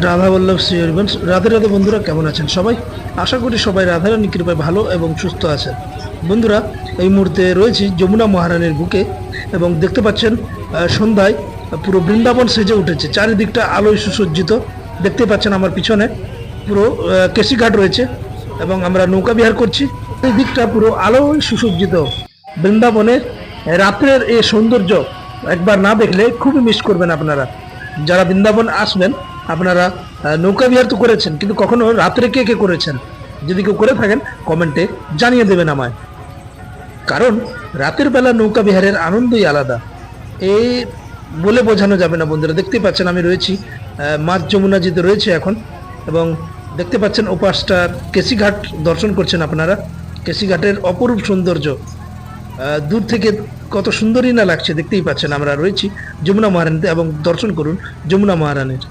রাধা বল্লভ শ্রী হরিবংশ রাধে রাধে বন্ধুরা, কেমন আছেন সবাই? আশা করি সবাই রাধারানী কৃপায় ভালো এবং সুস্থ আছেন। বন্ধুরা, এই মুহূর্তে রয়েছি যমুনা মহারানীর বুকে এবং দেখতে পাচ্ছেন সন্ধ্যায় পুরো বৃন্দাবন সেজে উঠেছে। চারিদিকটা আলোয় সুসজ্জিত। দেখতে পাচ্ছেন আমার পিছনে পুরো কেশিঘাট রয়েছে এবং আমরা নৌকা বিহার করছি। এই দিকটা পুরো আলোয় সুসজ্জিত। বৃন্দাবনের রাত্রের এই সৌন্দর্য একবার না দেখলে খুবই মিস করবেন আপনারা। যারা বৃন্দাবন আসবেন আপনারা নৌকা বিহার তো করেছেন কিন্তু কখনো রাত্রে কে কে করেছেন? যদি কেউ করে থাকেন কমেন্টে জানিয়ে দেবেন আমায়। কারণ রাতের বেলা নৌকা বিহারের আনন্দই আলাদা। এই বলে বোঝানো যাবে না বন্ধুরা। দেখতেই পাচ্ছেন আমি রয়েছি আহ, মাঝ যমুনাজিতে রয়েছে এখন এবং দেখতে পাচ্ছেন ওপাশটার কেসিঘাট দর্শন করছেন আপনারা। কেসিঘাটের অপরূপ সৌন্দর্য দূর থেকে কত সুন্দরই না লাগছে। দেখতেই পাচ্ছেন আমরা রয়েছি যমুনা মহারানীতে এবং দর্শন করুন যমুনা মহারানীর।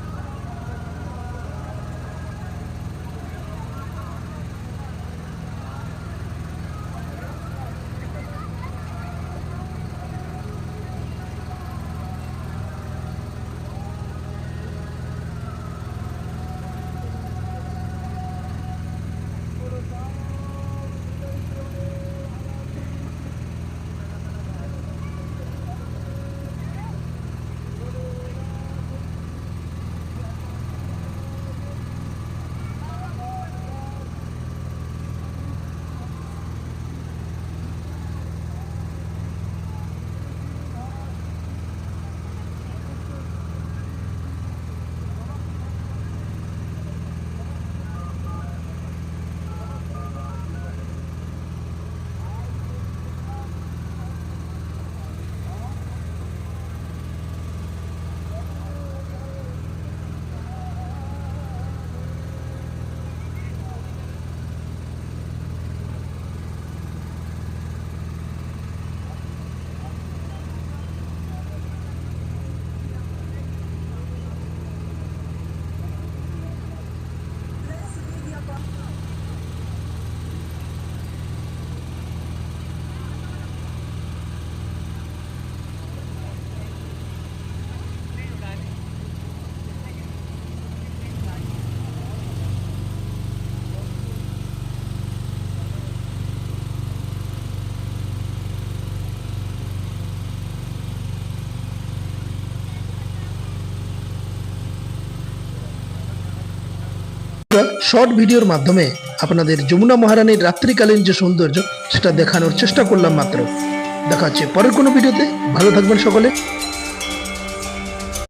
শর্ট ভিডিওর মাধ্যমে আপনাদের যমুনা মহারানীর রাত্রিকালীন যে সৌন্দর্য, সেটা দেখানোর চেষ্টা করলাম মাত্র। দেখা হচ্ছে পরের কোনো ভিডিওতে। ভালো থাকবেন সকলে।